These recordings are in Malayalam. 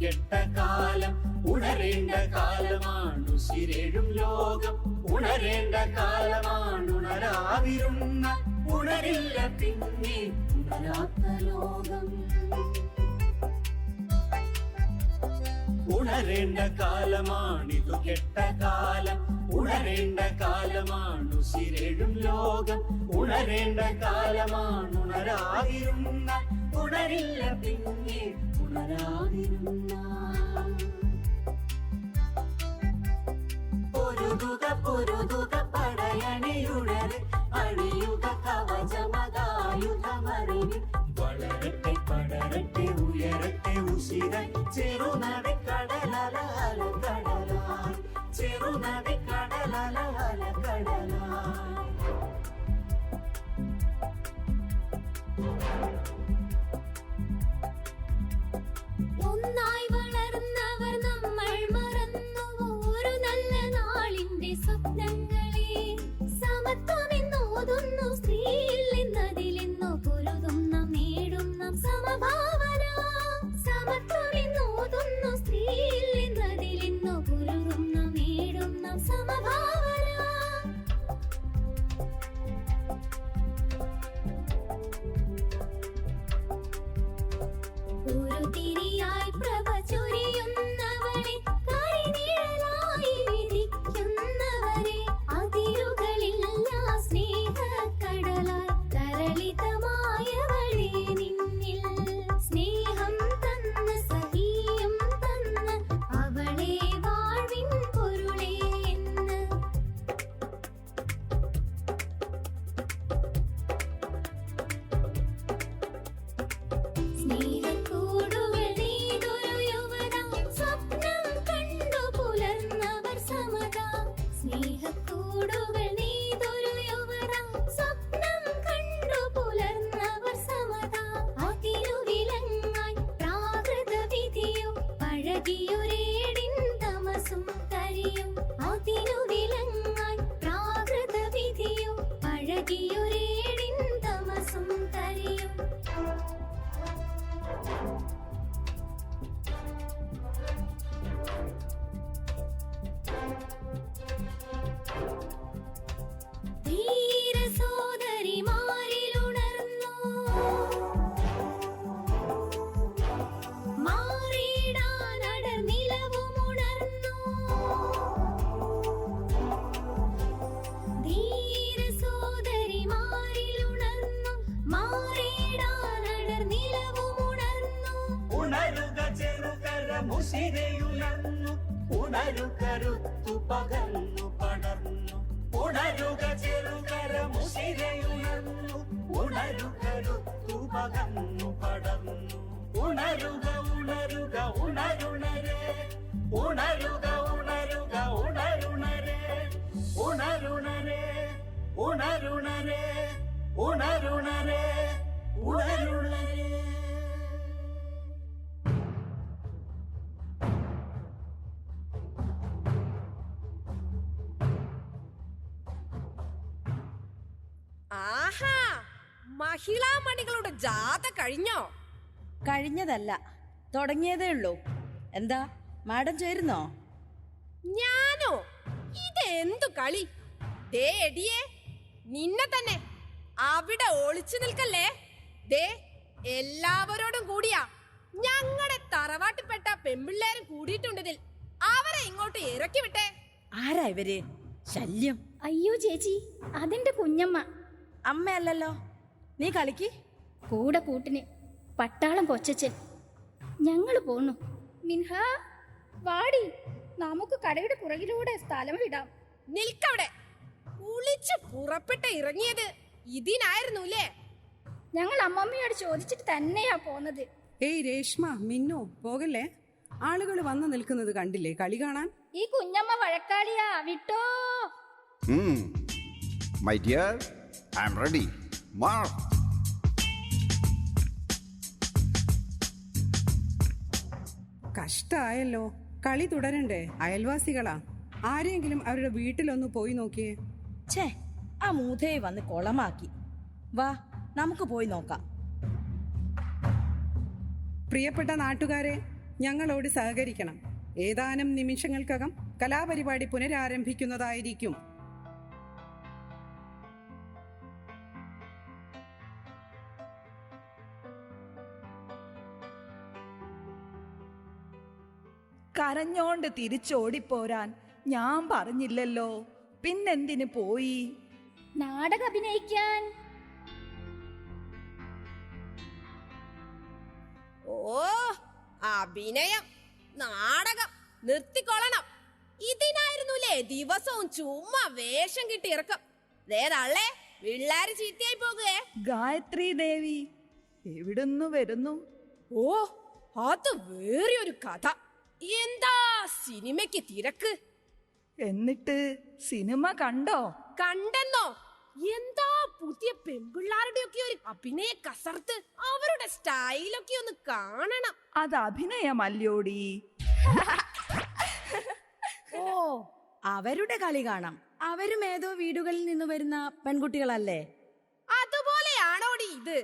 കെട്ട കാലം ഉണരേണ്ട കാലമാണ് ഉശിരേഴും ലോകം. ഉണരേണ്ട കാലമാണ് ഉണരാതിരുന്ന ഉണരില്ല പിന്നെ ഉണരാത്ത ലോകം. ഉണരേണ്ട കാലമാണിതു കെട്ട കാലം ഉണരേണ്ട കാലമാണ് ഉസിരേഴും ലോകം. ഉണരേണ്ട കാലമാണ് ഉണരാതിരുന്ന ഉണരില്ല പിന്നെ ഉണരാതിരുന്ന പൊരുതുക പൊരുതുക പടയണിയുണര് അണിയുക കവചമകായുധമറിവിൽ വളരട്ടെ പടരട്ടെ ഉയരട്ടെ ഉശിര ചെറുനട കടലല അല കടലായി ചെറുനട കടലല അല കടലായി ഉണരുകരുത്തു പകർന്നു പടർന്നു ഉണരുക ചെറുകര മുശിരയുണർന്നു ഉണരുകരുത്തു പകർന്നു പടർന്നു ഉണരുക ഉണരുക ഉണരുണരേ ഉണരുക ഉണരുക ഉണരുണരേ ഉണരുണരേ ഉണരുണരേ ഉണരുണരേ ഉണരുണരേ മഹിളാ മണികളുടെ ജാഥ കഴിഞ്ഞോ? കഴിഞ്ഞതല്ല. തുടങ്ങിയതേ ഉള്ളൂ. എന്താ? മാഡം ചേരുന്നോ? ഞാനോ? ഇതെന്തു കളി? ദേ എടിയേ നിന്നെ തന്നെ. അവിടെ ഒളിച്ചു നിൽക്കല്ലേ? ദേ എല്ലാവരോടും കൂടിയാ. ഞങ്ങളുടെ തറവാട്ടിൽപ്പെട്ട പെമ്പിള്ളേരും കൂടിയിട്ടുണ്ടതിൽ അവരെ ഇങ്ങോട്ട് ഇറക്കി വിട്ടേ. ആരാ ഇവർ? ശല്യം. അയ്യോ ചേച്ചി അതിന്റെ കുഞ്ഞമ്മ. അമ്മയല്ലല്ലോ. നീ കളിക്ക്. കൂടെ കൂട്ടിന് പട്ടാളം കൊച്ചച്ചൻ ഞങ്ങൾ പോന്നു. മിൻഹ വാടി. നമുക്ക് കടയുടെ പുറകിലൂടെ സ്ഥലം വിടാം. നിൽക്കവിടെ. കുളിച്ച് പുറപ്പെട്ട് ഇറങ്ങിയത് ഇതിനായിരുന്നു അല്ലേ ഞങ്ങൾ അമ്മമ്മയോട് ചോദിച്ചിട്ട് തന്നെയാ പോന്നത്. ഏയ് രേഷ്മ മിന്നു പോകല്ലേ? ആളുകൾ വന്നു നിൽക്കുന്നത് കണ്ടില്ലേ? കളി കാണാൻ? ഈ കുഞ്ഞമ്മ വഴക്കാളിയാ. വിട്ടോ. My dear I am ready. March. കഷ്ടായല്ലോ. കളി തുടരണ്ടേ? അയൽവാസികളാ. ആരെങ്കിലും അവരുടെ വീട്ടിലൊന്ന് പോയി നോക്കിയേ. ഛേ ആ മൂതയെ വന്ന് കൊളമാക്കി. വാ നമുക്ക് പോയി നോക്കാം. പ്രിയപ്പെട്ട നാട്ടുകാരെ ഞങ്ങളോട് സഹകരിക്കണം. ഏതാനും നിമിഷങ്ങൾക്കകം കലാപരിപാടി പുനരാരംഭിക്കുന്നതായിരിക്കും. കരഞ്ഞോണ്ട് തിരിച്ചോടിപ്പോരാൻ ഞാൻ പറഞ്ഞില്ലല്ലോ. പിന്നെന്തിന് പോയി? നാടകം അഭിനയിക്കാൻ. ഓ അഭിനയം നാടകം നിർത്തിക്കൊള്ളണം. ഇതിനായിരുന്നുല്ലേ ദിവസവും ചുമ്മാ വേഷം കിട്ടി ഇറക്കം. ദേതള്ളേ പിള്ളേര് ചീത്തയായി പോകുകേ ഗായത്രി ദേവി എവിടുന്നു വരുന്നു? ഓ അത് വേറെ ഒരു കഥ. എന്താ സിനിമയ്ക്ക് തിരക്ക്? എന്നിട്ട് സിനിമ കണ്ടോ? കണ്ടെന്നോ? എന്താ പുതിയ പെൺപിള്ളാരുടെ ഒക്കെ ഒരു അഭിനയ കസർത്ത്? അവരുടെ സ്റ്റൈലൊക്കെ ഒന്ന് കാണണം. അത് അഭിനയമല്ലോടി. ഓ അവരുടെ കളി കാണാം. അവരും ഏതോ വീടുകളിൽ നിന്ന് വരുന്ന പെൺകുട്ടികളല്ലേ? അതുപോലെയാണോടി ഇത്?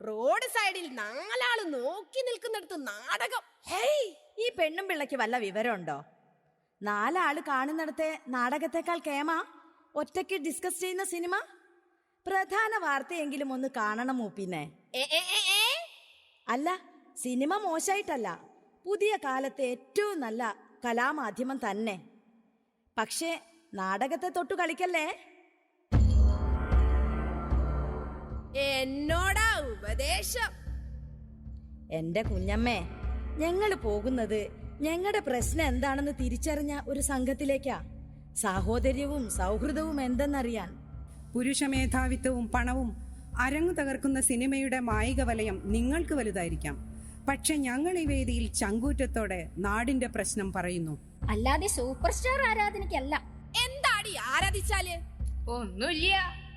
റോഡ് സൈഡിൽ നാലാൾ നോക്കി നിൽക്കുന്നിടത്ത് നാടകം. ഹേയ് ഈ പെണ്ണും പിള്ളയ്ക്ക് വല്ല വിവരമുണ്ടോ? നാലാൾ കാണുന്നിടത്തെ നാടകത്തെക്കാൾ കേമ? ഒറ്റയ്ക്ക് ഡിസ്കസ് ചെയ്യുന്ന സിനിമ? പ്രധാന വാർത്തയെങ്കിലും ഒന്ന് കാണണം ഏ? അല്ല സിനിമ മോശമായിട്ടല്ല പുതിയ കാലത്തെ ഏറ്റവും നല്ല കലാമാധ്യമം തന്നെ. പക്ഷേ നാടകത്തെ തൊട്ടു കളിക്കല്ലേ? എന്നോടാ ഉപദേശം. എന്റെ കുഞ്ഞമ്മേ ഞങ്ങൾ പോകുന്നത് ഞങ്ങളുടെ പ്രശ്നം എന്താണെന്ന് തിരിച്ചറിഞ്ഞ ഒരു സംഘത്തിലേക്കാ. സാഹോദര്യവും സൗഹൃദവും എന്തെന്നറിയാൻ. പുരുഷമേധാവിത്വവും പണവും അരങ്ങു തകർക്കുന്ന സിനിമയുടെ മായിക വലയം നിങ്ങൾക്ക് വലുതായിരിക്കാം. പക്ഷെ ഞങ്ങൾ ഈ വേദിയിൽ ചങ്കൂറ്റത്തോടെ നാടിന്റെ പ്രശ്നം പറയുന്നു. അല്ലാതെ സൂപ്പർ സ്റ്റാർ ആരാധനയ്ക്കല്ല. എന്താടി ആരാധിച്ചാൽ?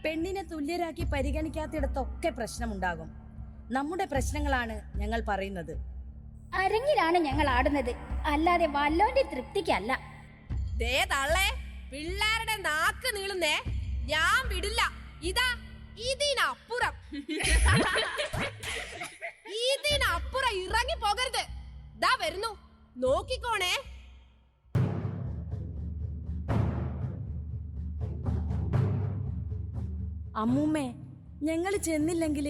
പെണ്ണിനെ തുല്യരാക്കി പരിഗണിക്കാത്തിടത്തൊക്കെ പ്രശ്നമുണ്ടാകും. നമ്മുടെ പ്രശ്നങ്ങളാണ് ഞങ്ങൾ പറയുന്നത്. അരങ്ങിലാണ് ഞങ്ങൾ ആടുന്നത്. അല്ലാതെ വല്ലോന്റെ തൃപ്തിക്കല്ല. ദേ തള്ളേ പിള്ളേരുടെ നാക്ക് നീളുന്നേ. ഞാൻ വിടില്ല. ഇതാ ഇതിനപ്പുറം. ഇതിനപ്പുറം ഇറങ്ങി പോകരുത്. ദാ വരുന്നു. നോക്കിക്കോണേ. അമ്മൂമ്മേ ഞങ്ങൾ ചെന്നില്ലെങ്കിൽ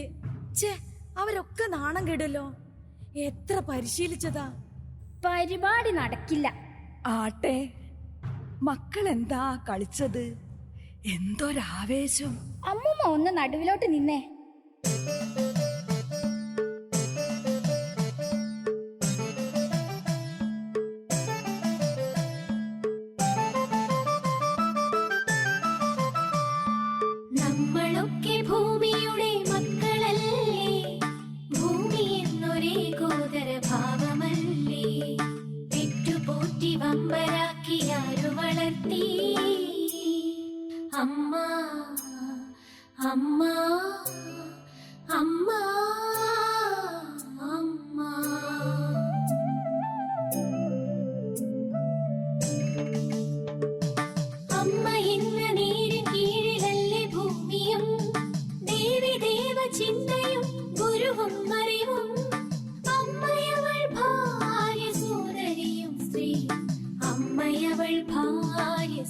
ചേ അവരൊക്കെ നാണം കെടുമല്ലോ എത്ര പരിശീലിച്ചതാ? പരിപാടി നടക്കില്ല. ആട്ടെ മക്കൾ എന്താ കളിച്ചത്? എന്തൊരാവേശം. അമ്മൂമ്മ ഒന്ന് നടുവിലോട്ട് നിന്നേ.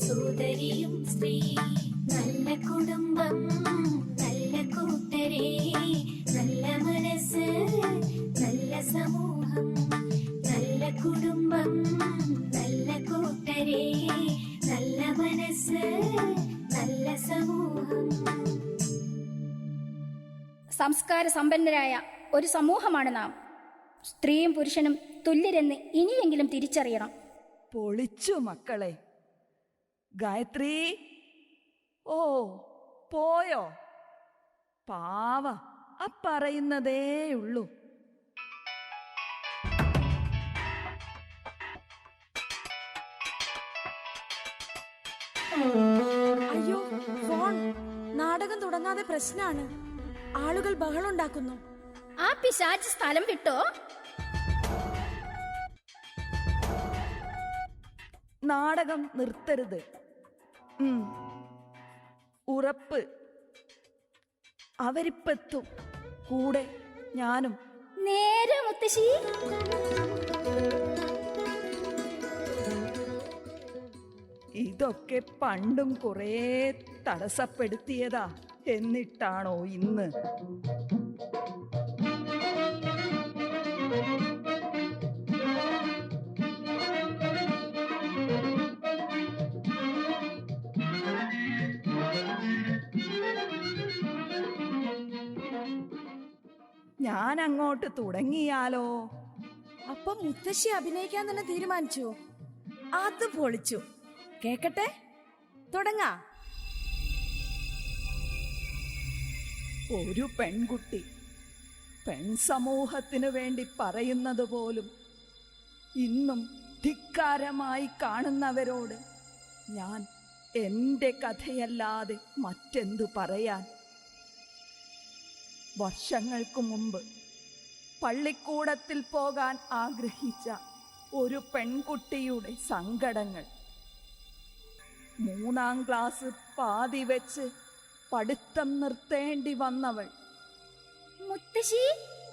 സോദരിയും സ്ത്രീ നല്ല കുടുംബം നല്ല കൂട്ടരെ നല്ല മനസ്സ് നല്ല സമൂഹം നല്ല കുടുംബം നല്ല കൂട്ടരെ നല്ല മനസ്സ് നല്ല സമൂഹം. സംസ്കാര സമ്പന്നരായ ഒരു സമൂഹമാണ് നാം. സ്ത്രീയും പുരുഷനും തുല്യരെന്ന് ഇനിയെങ്കിലും തിരിച്ചറിയണം. പൊളിച്ചു മക്കളെ. ഗായത്രി. ഓ പോയോ? പാവ അപ്പറയുന്നതേയുള്ളൂ അയ്യോ ഫോൺ. നാടകം തുടങ്ങാതെ പ്രശ്നാണ്. ആളുകൾ ബഹളുണ്ടാക്കുന്നു ആ പിശാച്ച് സ്ഥലം വിട്ടോ? നാടകം നിർത്തരുത്. ഉറപ്പ്. അവരിപ്പെത്തും. കൂടെ ഞാനും. നേരെ മുത്തശ്ശി. ഇതൊക്കെ പണ്ടും കുറേ തടസ്സപ്പെടുത്തിയതാ. എന്നിട്ടാണോ ഇന്ന്? ഞാൻ അങ്ങോട്ട് തുടങ്ങിയാലോ? അപ്പൊ മുത്തശ്ശി അഭിനയിക്കാൻ തന്നെ തീരുമാനിച്ചു. അത് പൊളിച്ചു. കേക്കട്ടെ? തുടങ്ങാ. ഒരു പെൺകുട്ടി പെൺസമൂഹത്തിനു വേണ്ടി പറയുന്നത് പോലും ഇന്നും ധിക്കാരമായി കാണുന്നവരോട് ഞാൻ എന്റെ കഥയല്ലാതെ മറ്റെന്തു പറയാൻ വർഷങ്ങൾക്കു മുമ്പ് പള്ളിക്കൂടത്തിൽ പോകാൻ ആഗ്രഹിച്ച ഒരു പെൺകുട്ടിയുടെ സങ്കടങ്ങൾ. മൂന്നാം ക്ലാസ് പാതി വെച്ച് പഠിത്തം നിർത്തേണ്ടി വന്നവൾ. മുത്തശ്ശി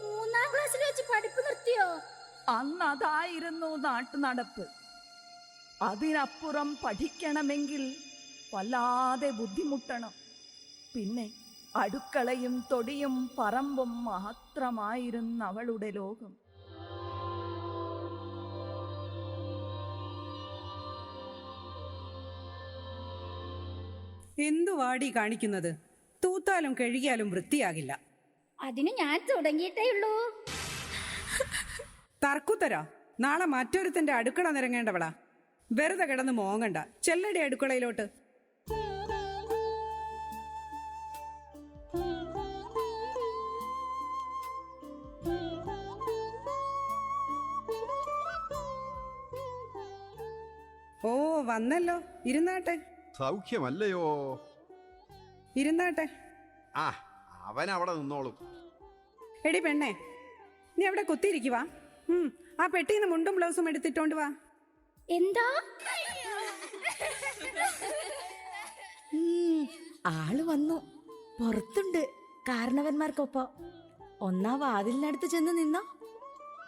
മൂന്നാം ക്ലാസ്സിൽ വെച്ച് പഠിപ്പ് നിർത്തിയോ? അന്ന് അതായിരുന്നു നാട്ടുനടപ്പ്. അതിനപ്പുറം പഠിക്കണമെങ്കിൽ വല്ലാതെ ബുദ്ധിമുട്ടണം. പിന്നെ അടുക്കളയും തൊടിയും പറമ്പും മാത്രമായിരുന്നു അവളുടെ ലോകം. എന്തു വാടി കാണിക്കുന്നത്? തൂത്താലും കഴുകിയാലും വൃത്തിയാകില്ല. അതിന് ഞാൻ തുടങ്ങിയിട്ടേ ഉള്ളൂ. തർക്കുത്തരാ. നാളെ മറ്റൊരുത്തന്റെ അടുക്കള നിരങ്ങേണ്ടവളാ. വെറുതെ കിടന്ന് മോങ്ങണ്ട. ചെല്ലടി അടുക്കളയിലോട്ട്. വന്നല്ലോ. ഇരുന്നാട്ടെ. സൗഖ്യമല്ലയോ? ഇരുന്നാട്ടെ. ആ അവൻ അവിടെ നിന്നോളും. എടി പെണ്ണേ നീ അവിടെ കുത്തിയിരിക്കുവാ ഉം ആ പെട്ടിന്ന് മുണ്ടും ബ്ലൗസും എടുത്തിട്ടോണ്ട് വാ. എന്താ? ഉം, ആൾ വന്നു. പുറത്തുണ്ട് കാരണവന്മാർക്കൊപ്പം. ഒന്നാ വാതിലിനടുത്ത് ചെന്ന് നിന്നോ?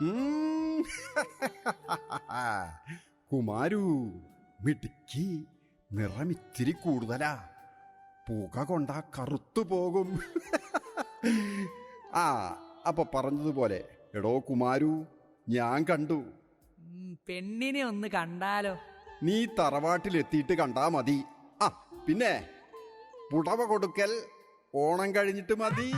ഉം. കുമാരു മിടുക്കി നിറമിത്തിരി കൂടുതലാ. പുക കൊണ്ടാ കറുത്തു പോകും. ആ അപ്പൊ പറഞ്ഞതുപോലെ എടോ കുമാരു ഞാൻ കണ്ടു. പെണ്ണിനെ ഒന്ന് കണ്ടാലോ. നീ തറവാട്ടിലെത്തിയിട്ട് കണ്ടാ മതി. ആ പിന്നെ പുടവ കൊടുക്കൽ ഓണം കഴിഞ്ഞിട്ട് മതി.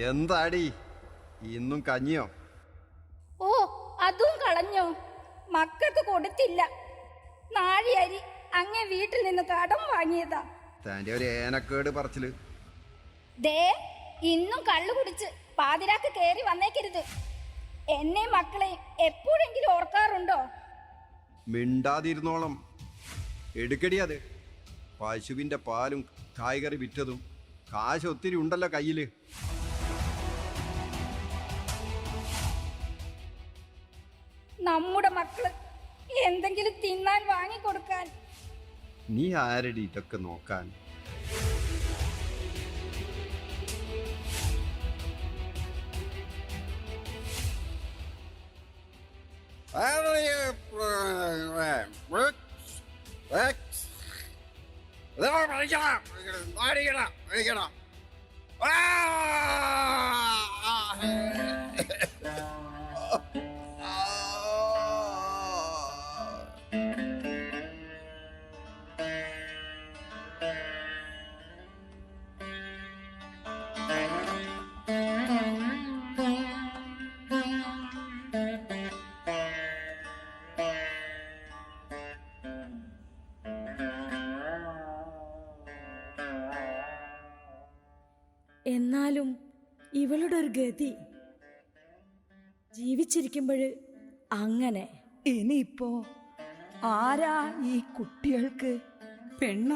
എന്താടി? ഇന്നും കഞ്ഞിയോ? ഓ അതും കളഞ്ഞോ. മക്കൾക്ക് കൊടുത്തില്ല. നാഴിയരി അങ്ങേ വീട്ടിൽ നിന്ന് കടം വാങ്ങിയതാ. തന്റെ ഒരു ഏനക്കേട് പറച്ചിൽ. ദേ ഇന്നും കള്ളു കുടിച്ച് പാതിരാക്ക് കേറി വന്നേക്കരുത്. എന്നെ മക്കളെ എപ്പോഴെങ്കിലും ഓർക്കാറുണ്ടോ? മിണ്ടാതിരുന്നോളം. എടുക്കടി അത്. പശുവിന്റെ പാലും കായ്കറി വിറ്റതും. കാശ് ഒത്തിരി ഉണ്ടല്ലോ കയ്യിൽ. നമ്മുടെ മക്കൾ എന്തെങ്കിലും തിന്നാൻ വാങ്ങിക്കൊടുക്കാൻ. നീ ആരടി ഇതൊക്കെ നോക്കാൻ? എന്നാലും ഗതി ജീവിച്ചിരിക്കുമ്പോൾ അങ്ങനെ. ഇനിയിപ്പോ ആരാ ഈ കുട്ടികൾക്ക് പെണ്ണ്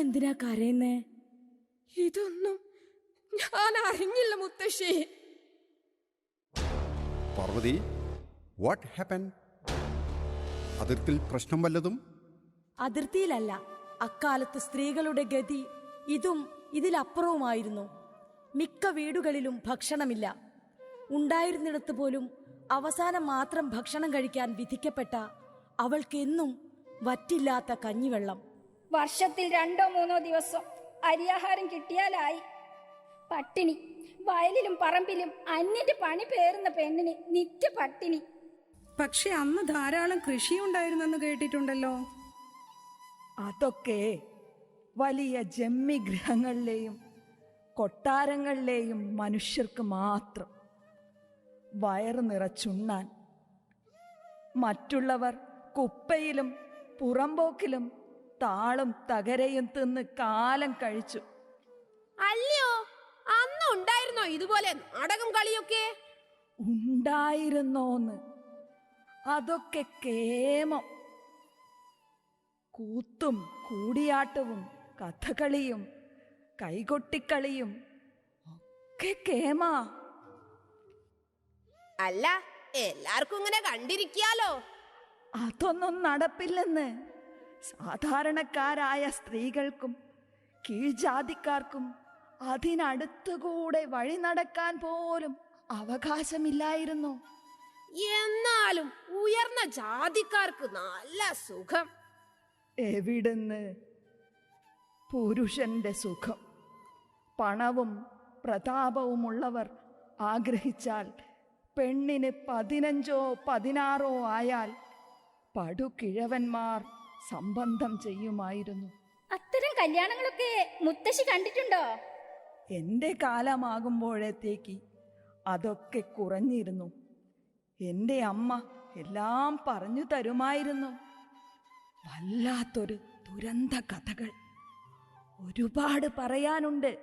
എന്തിനാ കരയുന്നേ? ഇതൊന്നും ഞാൻ അറിഞ്ഞില്ല മുത്തശ്ശി. പാർവതി വാട്ട് ഹാപ്പൻ അതിർത്തിൽ പ്രശ്നം വല്ലതും? അതിർത്തിയിലല്ല അക്കാലത്ത് സ്ത്രീകളുടെ ഗതി ഇതും ഇതിലപ്പുറവുമായിരുന്നു. മിക്ക വീടുകളിലും ഭക്ഷണമില്ല. ഉണ്ടായിരുന്നിടത്ത് പോലും അവസാനം മാത്രം ഭക്ഷണം കഴിക്കാൻ വിധിക്കപ്പെട്ട അവൾക്കെന്നും വറ്റില്ലാത്ത കഞ്ഞിവെള്ളം. വർഷത്തിൽ രണ്ടോ മൂന്നോ ദിവസം അരിയാഹാരം കിട്ടിയാലായി. പട്ടിണി വയലിലും പറമ്പിലും അന്യന്റെ പണി പേറുന്ന പെണ്ണിന് നിത്യ പട്ടിണി. പക്ഷെ അന്ന് ധാരാളം കൃഷി ഉണ്ടായിരുന്നെന്ന് കേട്ടിട്ടുണ്ടല്ലോ. അതൊക്കെ വലിയ ജമ്മി ഗൃഹങ്ങളിലെയും കൊട്ടാരങ്ങളിലെയും മനുഷ്യർക്ക് മാത്രം. വയറ് നിറച്ചുണ്ണാൻ. മറ്റുള്ളവർ കുപ്പയിലും പുറമ്പോക്കിലും താളും തകരയും തിന്ന് കാലം കഴിച്ചു. അല്ലയോ അന്ന് ഉണ്ടായിരുന്നോ ഇതുപോലെ നാടകം കളിയൊക്കെ? ഉണ്ടായിരുന്നോന്ന്. അതൊക്കെ കേമം. കൂത്തും കൂടിയാട്ടവും കഥകളിയും കൈകൊട്ടിക്കളിയും ഒക്കെ കേമാ. അല്ല എല്ലാവർക്കും ഇങ്ങനെ കണ്ടിരിക്കാലോ? അതൊന്നും നടപ്പില്ലെന്ന്. സാധാരണക്കാരായ സ്ത്രീകൾക്കും കീഴ്ജാതിക്കാർക്കും അതിനടുത്തുകൂടെ വഴി നടക്കാൻ പോലും അവകാശമില്ലായിരുന്നു. എന്നാലും ഉയർന്ന ജാതിക്കാർക്ക് നല്ല സുഖം. എവിടുന്ന്? പുരുഷന്റെ സുഖം. പണവും പ്രതാപവുമുള്ളവർ ആഗ്രഹിച്ചാൽ പെണ്ണിന് പതിനഞ്ചോ പതിനാറോ ആയാൽ പടുകിഴവന്മാർ സംബന്ധം ചെയ്യുമായിരുന്നു. അത്തരം കല്യാണങ്ങളൊക്കെ മുത്തശ്ശി കണ്ടിട്ടുണ്ടോ? എന്റെ കാലമാകുമ്പോഴത്തേക്ക് അതൊക്കെ കുറഞ്ഞിരുന്നു. എന്റെ അമ്മ എല്ലാം പറഞ്ഞു തരുമായിരുന്നു. വല്ലാത്തൊരു ദുരന്ത കഥകൾ. ഒരുപാട് പറയാനുണ്ട്.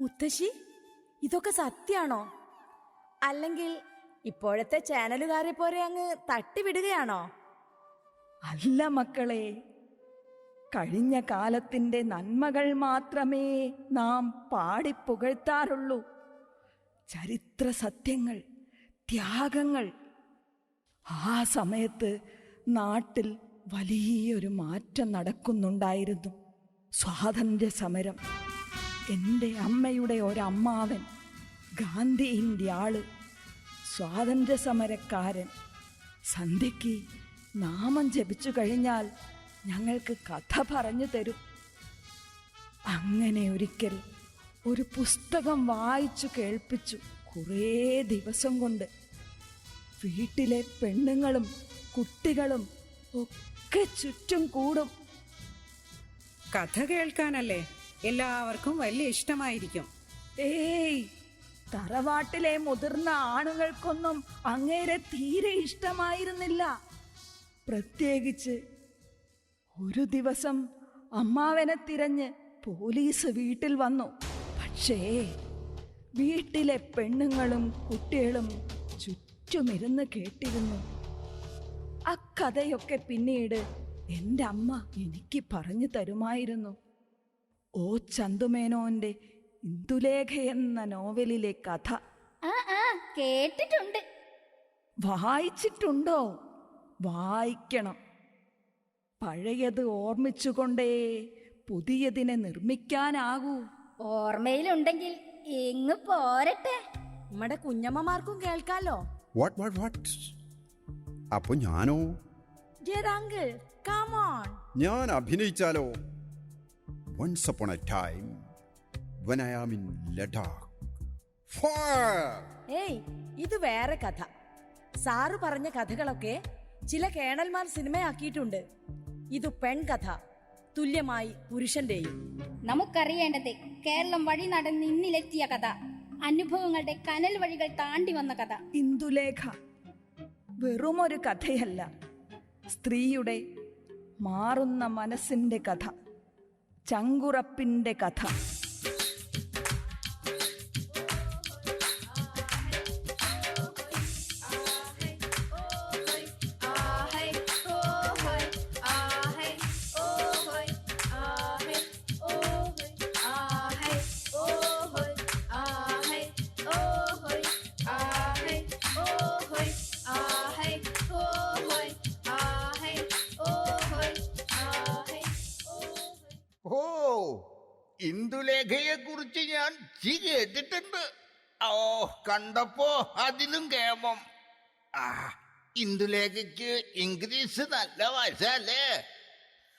മുത്തശ്ശി ഇതൊക്കെ സത്യാണോ? അല്ലെങ്കിൽ ഇപ്പോഴത്തെ ചാനലുകാരെ പോലെ അങ്ങ് തട്ടിവിടുകയാണോ? അല്ല മക്കളെ കഴിഞ്ഞ കാലത്തിന്റെ നന്മകൾ മാത്രമേ നാം പാടിപ്പുകഴ്ത്താറുള്ളൂ. ചരിത്ര സത്യങ്ങൾ ത്യാഗങ്ങൾ. ആ സമയത്ത് നാട്ടിൽ വലിയൊരു മാറ്റം നടക്കുന്നുണ്ടായിരുന്നു. സ്വാതന്ത്ര്യ സമരം എന്റെ അമ്മയുടെ ഒരമ്മാവൻ ഗാന്ധിയിന്റെ ആൾ സ്വാതന്ത്ര്യ സമരക്കാരൻ സന്ധ്യയ്ക്ക് നാമം ജപിച്ചു കഴിഞ്ഞാൽ ഞങ്ങൾക്ക് കഥ പറഞ്ഞു തരും. അങ്ങനെ ഒരിക്കൽ ഒരു പുസ്തകം വായിച്ചു കേൾപ്പിച്ചു കുറേ ദിവസം കൊണ്ട്. വീട്ടിലെ പെണ്ണുങ്ങളും കുട്ടികളും ഒക്കെ ചുറ്റും കൂടും. കഥ കേൾക്കാനല്ലേ എല്ലാവർക്കും വലിയ ഇഷ്ടമായിരിക്കും. ഏയ് തറവാട്ടിലെ മുതിർന്ന ആണുങ്ങൾക്കൊന്നും അങ്ങേരെ തീരെ ഇഷ്ടമായിരുന്നില്ല. പ്രത്യേകിച്ച് ഒരു ദിവസം അമ്മാവനെ തിരഞ്ഞ് പോലീസ് വീട്ടിൽ വന്നു. പക്ഷേ വീട്ടിലെ പെണ്ണുങ്ങളും കുട്ടികളും ചുറ്റുമിരുന്ന് കേട്ടിരുന്നു. ആ കഥയൊക്കെ പിന്നീട് എന്റെ അമ്മ എനിക്ക് പറഞ്ഞു തരുമായിരുന്നു. ഓ ചന്തുമേനോന്റെ ഇന്ദുലേഖ എന്ന നോവലിലെ കഥ. കേട്ടിട്ടുണ്ട്. വായിച്ചിട്ടുണ്ടോ? വായിക്കണം. പഴയത് ഓർമ്മിച്ചുകൊണ്ടേ പുതിയതിനെ നിർമ്മിക്കാനാകൂ. ഓർമ്മയിലുണ്ടെങ്കിൽ ഇങ്ങ് പോരട്ടെ. നമ്മുടെ കുഞ്ഞമ്മമാർക്കും കേൾക്കാലോ? വാട്ട് വാട്ട് വാട്ട് അപ്പൊ ഞാനോ? ഡിയർ അങ്കിൾ കമോൺ ഞാൻ അഭിനയിച്ചാലോ? Once upon a time when I am in Ladakh ഏയ് ഇത് വേറെ കഥ. സാറ് പറഞ്ഞ കഥകളൊക്കെ ചില കേണൽമാർ സിനിമയാക്കിയിട്ടുണ്ട്. ഇത് പെൺകഥ തുല്യമായി പുരുഷന്റെയും. നമുക്കറിയേണ്ടത് കേരളം വഴി നടന്ന് ഇന്നിലെത്തിയ കഥ. അനുഭവങ്ങളുടെ കനൽ വഴികൾ താണ്ടി വന്ന കഥ. ഇന്ദുലേഖ വെറുമൊരു കഥയല്ല. സ്ത്രീയുടെ മാറുന്ന മനസ്സിന്റെ കഥ ചങ്കുറപ്പിന്റെ കഥ. കണ്ടപ്പോ അതിലും കേമം. ആ ഇന്ദുലേഖയ്ക്ക് ഇംഗ്ലീഷ് നല്ല വശല്ലേ?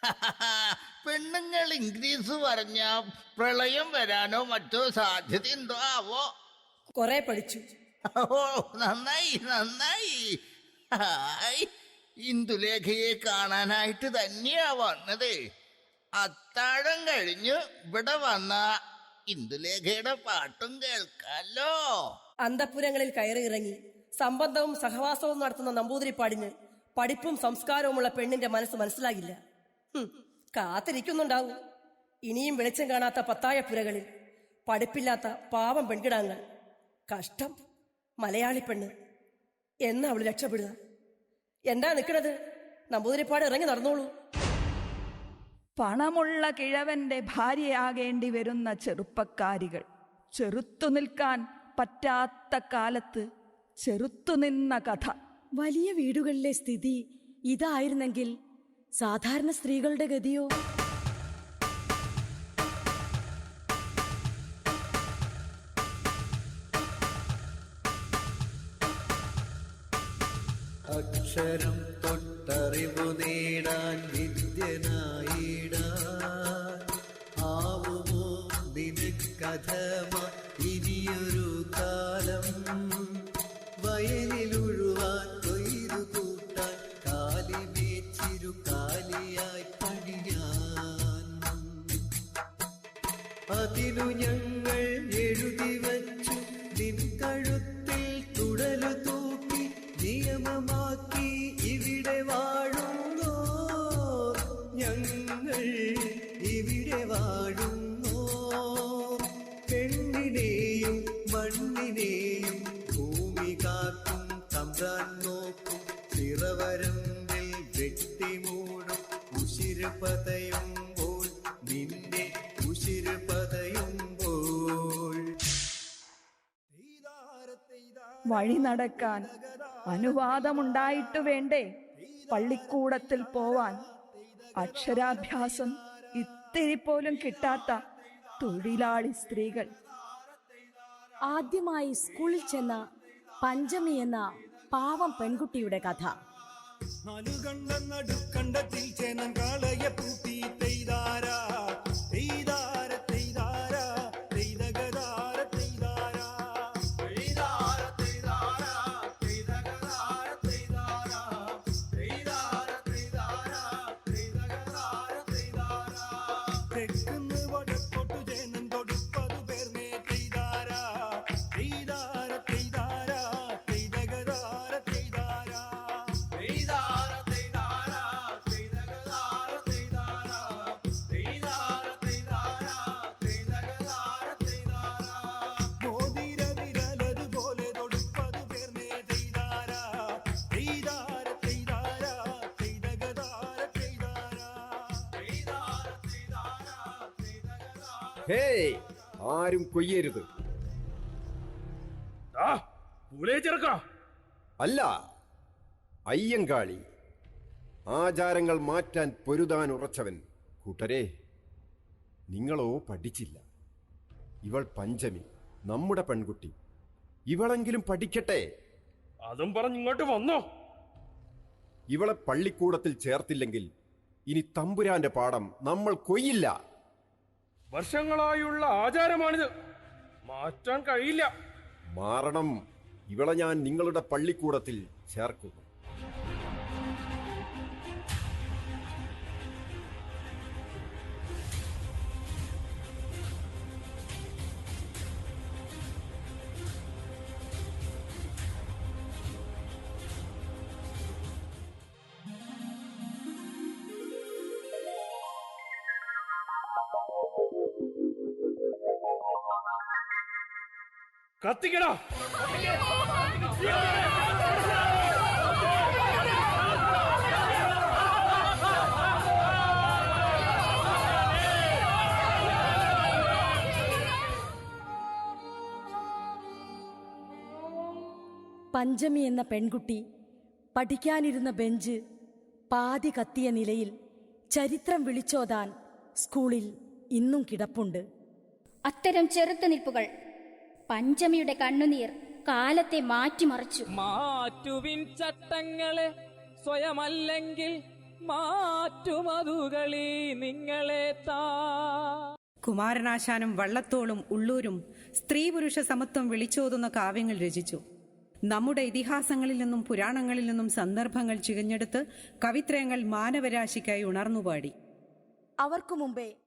പെണ്ണുങ്ങൾ ഇംഗ്ലീഷ് പറഞ്ഞ പ്രളയം വരാനോ മറ്റോ സാധ്യതയുണ്ടോ? ആവോ. കൊറേ പഠിച്ചു. ഓ നന്നായി നന്നായി. ഹായ്. ഇന്ദുലേഖയെ കാണാനായിട്ട് തന്നെയാ വന്നത്. അത്താഴം കഴിഞ്ഞ് ഇവിടെ വന്ന ഇന്ദുലേഖയുടെ പാട്ടും കേൾക്കാലോ. അന്തപുരങ്ങളിൽ കയറിയിറങ്ങി. സംബന്ധവും സഹവാസവും നടത്തുന്ന നമ്പൂതിരിപ്പാടിന് പഠിപ്പും സംസ്കാരവുമുള്ള പെണ്ണിന്റെ മനസ്സ് മനസ്സിലാകില്ല കാത്തിരിക്കുന്നുണ്ടാവും. ഇനിയും വെളിച്ചം കാണാത്ത പത്തായ പുരകളിൽ പഠിപ്പില്ലാത്ത പാവം പെൺകിടാങ്ങൾ. കഷ്ടം മലയാളി പെണ്ണ്. എന്നാ അവൾ രക്ഷപ്പെടുക? എന്താ നിൽക്കണത് നമ്പൂതിരിപ്പാട് ഇറങ്ങി നടന്നോളൂ. പണമുള്ള കിഴവന്റെ ഭാര്യയാകേണ്ടി വരുന്ന ചെറുപ്പക്കാരികൾ. ചെറുത്തു നിൽക്കാൻ പറ്റാത്ത കാലത്ത് ചെറുത്തുനിന്ന കഥ. വലിയ വീടുകളിലെ സ്ഥിതി ഇതായിരുന്നെങ്കിൽ സാധാരണ സ്ത്രീകളുടെ ഗതിയോ? അക്ഷരം തൊട്ടറിവു നേടാൻ വിദ്യനായിടാൻ ആവുമോ നിനക്കഥമ അതിനു ഞങ്ങൾ എഴുതി വച്ചു. നിൻ കഴുത്തിൽ തുടലു തൂക്കി നിയമമാക്കി ഇവിടെ വാഴുന്നോ. ഞങ്ങൾ ഇവിടെ വാഴുന്നോ. പെണ്ണിനെയും മണ്ണിനെയും ഭൂമി കാക്കും തമ്പ്രാൻ നോക്കും. ചിറവരമ്പിൽ വെട്ടിമൂടും ഉശിര് വഴി നടക്കാൻ അനുവാദമുണ്ടായിട്ട് വേണ്ടേ? പള്ളിക്കൂടത്തിൽ പോവാൻ അക്ഷരാഭ്യാസം ഇത്തിരി പോലും കിട്ടാത്ത തൊഴിലാളി സ്ത്രീകൾ. ആദ്യമായി സ്കൂളിൽ ചെന്ന പഞ്ചമി എന്ന പാവം പെൺകുട്ടിയുടെ കഥ. നാലുകണ്ട നടുക്കണ്ടത്തിൽ ചേനൻ കാളയെ പൂട്ടി തെയ്താരാ തെയ്താര ഹേയ് ആരും കൊയ്യരുത്. അല്ല അയ്യങ്കാളി. ആചാരങ്ങൾ മാറ്റാൻ പൊരുതാൻ ഉറച്ചവൻ കൂട്ടരെ നിങ്ങളോ പഠിച്ചില്ല. ഇവൾ പഞ്ചമി നമ്മുടെ പെൺകുട്ടി. ഇവളെങ്കിലും പഠിക്കട്ടെ. അതും പറഞ്ഞ് ഇങ്ങോട്ട് വന്നോ. ഇവളെ പള്ളിക്കൂടത്തിൽ ചേർത്തില്ലെങ്കിൽ ഇനി തമ്പുരാന്റെ പാഠം നമ്മൾ കൊയ്യില്ല. വർഷങ്ങളായുള്ള ആചാരമാണിത്. മാറ്റാൻ കഴിയില്ല. മാറണം. ഇവളെ ഞാൻ നിങ്ങളുടെ പള്ളിക്കൂടത്തിൽ ചേർക്കുന്നു. കത്തിക്കടാ. പഞ്ചമി എന്ന പെൺകുട്ടി പഠിക്കാനിരുന്ന ബെഞ്ച് പാതി കത്തിയ നിലയിൽ ചരിത്രം വിളിച്ചോതാൻ സ്കൂളിൽ ഇന്നും കിടപ്പുണ്ട്. അത്തരം ചെറുത്തുനിൽപ്പുകൾ പഞ്ചമിയുടെ കണ്ണുനീർ കാലത്തെ മാറ്റിമറിച്ചു. മാറ്റുവിൻ ചട്ടങ്ങളെ സ്വയമല്ലെങ്കിൽ മാറ്റുമതുകളി നിങ്ങളെ താ. കുമാരനാശാനും വള്ളത്തോളും ഉള്ളൂരും സ്ത്രീ പുരുഷ സമത്വം വിളിച്ചോതുന്ന കാവ്യങ്ങൾ രചിച്ചു. നമ്മുടെ ഇതിഹാസങ്ങളിൽ നിന്നും പുരാണങ്ങളിൽ നിന്നും സന്ദർഭങ്ങൾ ചികഞ്ഞെടുത്ത് കവിത്രയങ്ങൾ മാനവരാശിക്കായി ഉണർന്നുപാടി. അവർക്കു മുമ്പേ